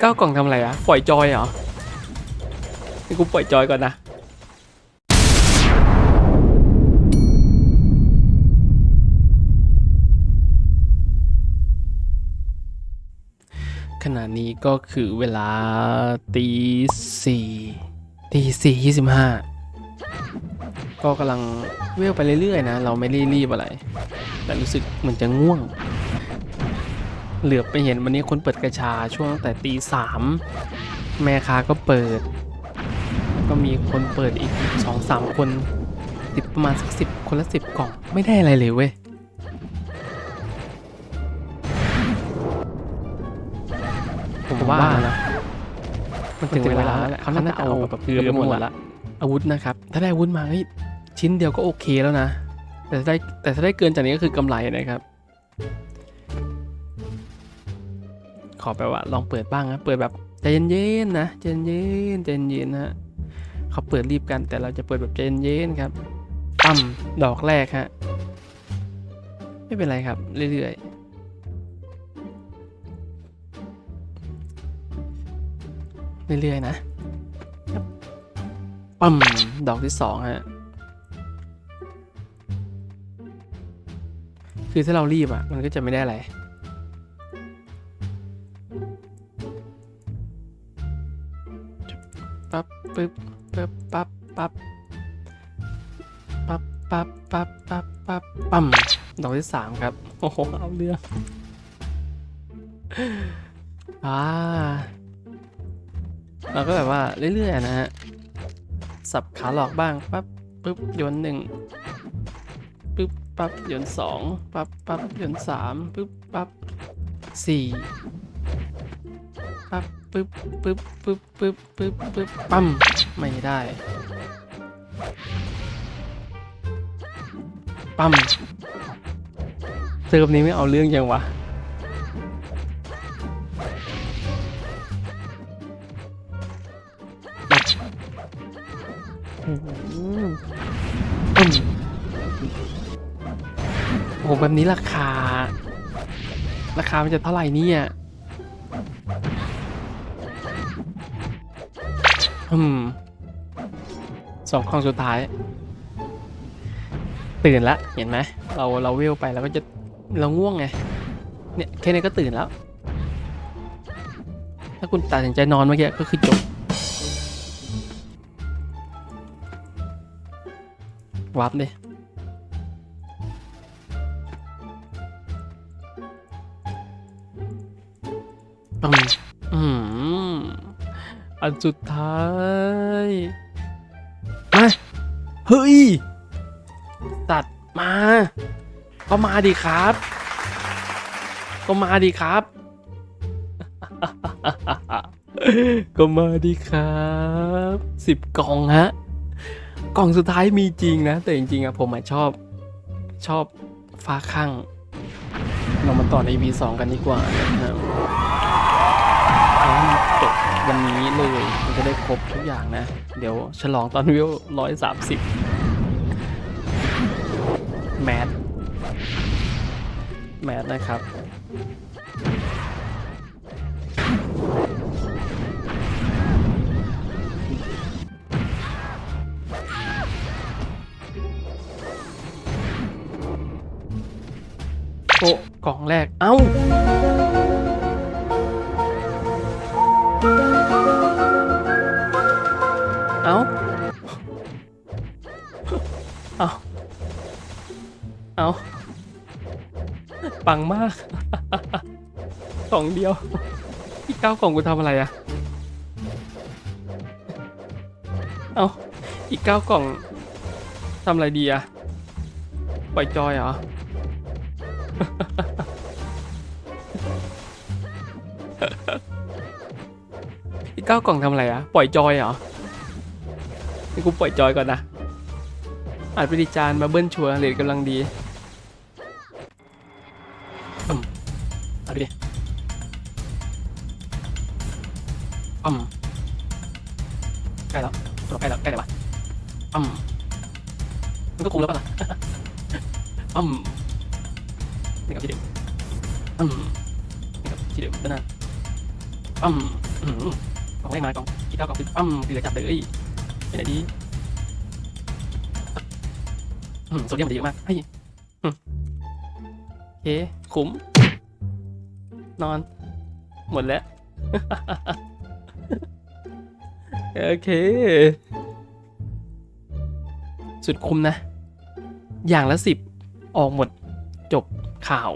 เก้ากล่องทำอะไรอะปล่อยจอยเหรอให้กูปล่อยจอยก่อนนะขณะนี้ก็คือเวลาตีสี่ตีสี่ยี่สิบห้าก็กำลังเวลไปเรื่อยๆนะ เราไม่รีบอะไร แต่รู้สึกเหมือนจะง่วง เหลือบไปเห็นวันนี้คนเปิดกระชาช่วงตั้งแต่ตีสามแม่ค้าก็เปิดแล้วก็มีคนเปิดอีกสองสามคนติดประมาณสักสิบคนละสิบกล่องไม่ได้อะไรเลยเว้ยผมว่านะมันถึงเวลาแล้วแหละเขาน่าจะเอาแบบเกือบหมดละอาวุธนะครับ ถ้าได้อาวุธมาเฮ้ยชิ้นเดียวก็โอเคแล้วนะ แต่ถ้าได้แต่ถ้าได้เกินจากนี้ก็คือกำไรนะครับ ขอไปว่าลองเปิดบ้างนะเปิดแบบใจเย็นๆนะใจเย็นๆใจเย็นๆนะฮะเขาเปิดรีบกันแต่เราจะเปิดแบบใจเย็นๆครับตั้มดอกแรกฮะไม่เป็นไรครับเรื่อยๆเรื่อยๆนะปั๊มดอกที่สองฮะ คือถ้าเรารีบอะ มันก็จะไม่ได้อะไร ปึ๊บปึ๊บปั๊บปั๊บปั๊บปั๊บปั๊บปั๊บปั๊บปั๊มดอกที่สามครับ โอ้โห เอาเรื่องอ่าเราก็แบบว่าเรื่อยๆนะฮะ สับขาหลอกบ้างปั๊บปึ๊บโยนหนึ่งปึ๊บปั๊บโยนสองปั๊บปั๊บโยนสามปึ๊บปั๊บสี่ปั๊บ ปึ๊บปึ๊บปึ๊บปึ๊บปึ๊บปึ๊บปั๊มไม่ได้ปั๊มเซิร์ฟนี้ไม่เอาเรื่องยังวะโอ้โหแบบนี้ราคา ราคามันจะเท่าไหร่เนี่ย อืมสองกล่องสุดท้าย ตื่นละเห็นไหมเราเราเวลไปแล้วก็จะเราง่วงไงเนี่ยแค่นี้ก็ตื่นแล้ว ถ้าคุณตัดสินใจนอนเมื่อกี้ก็คือจบวับเลยอืม อันสุดท้ายมาเฮ้ยตัดมา ก็มาดิครับ ก็มาดิครับ ก็มาดิครับสิบกล่องฮะกล่องสุดท้ายมีจริงนะ แต่จริงๆอะผมอะชอบชอบฟ้าข้างเรามาต่อใน EP 2กันดีกว่านะครับ วันนี้เลยมันจะได้ครบทุกอย่างนะ เดี๋ยวฉลองตอนวิวร้อยสามสิบแมทแมทนะครับโอ้กล่องแรก เอ้า เอาปังมากกล่องเดียวพี่เก้ากล่องกูทำอะไรอะเอาอีกเก้ากล่องทำอะไรดีอะปล่อยจอยเหรออีกเก้ากล่องทำอะไรอะปล่อยจอยเหรอให้กูปล่อยจอยก่อนนะ อาจไปดีจานมาเบิ้ลชัวร์เลทกำลังดีอืมอาดิอืมใกล้แล้วตัวใกล้แล้วใกล้แล้ววะอืมมันก็คุ้มแล้วป่ะล่ะอืมนี่กับที่เดิมอืมนี่กับที่เดิมด้านหน้าอืมอื้อหือกองแรกมากองกีเก้ากองคือปั้มคือจับเลยเป็นไงดี อืมโซเดียมมันเยอะมากให้อืมโอเคคุ้ม นอน หมดแล้ว โอเค สุดคุ้มนะ อย่างละสิบออกหมด จบข่าว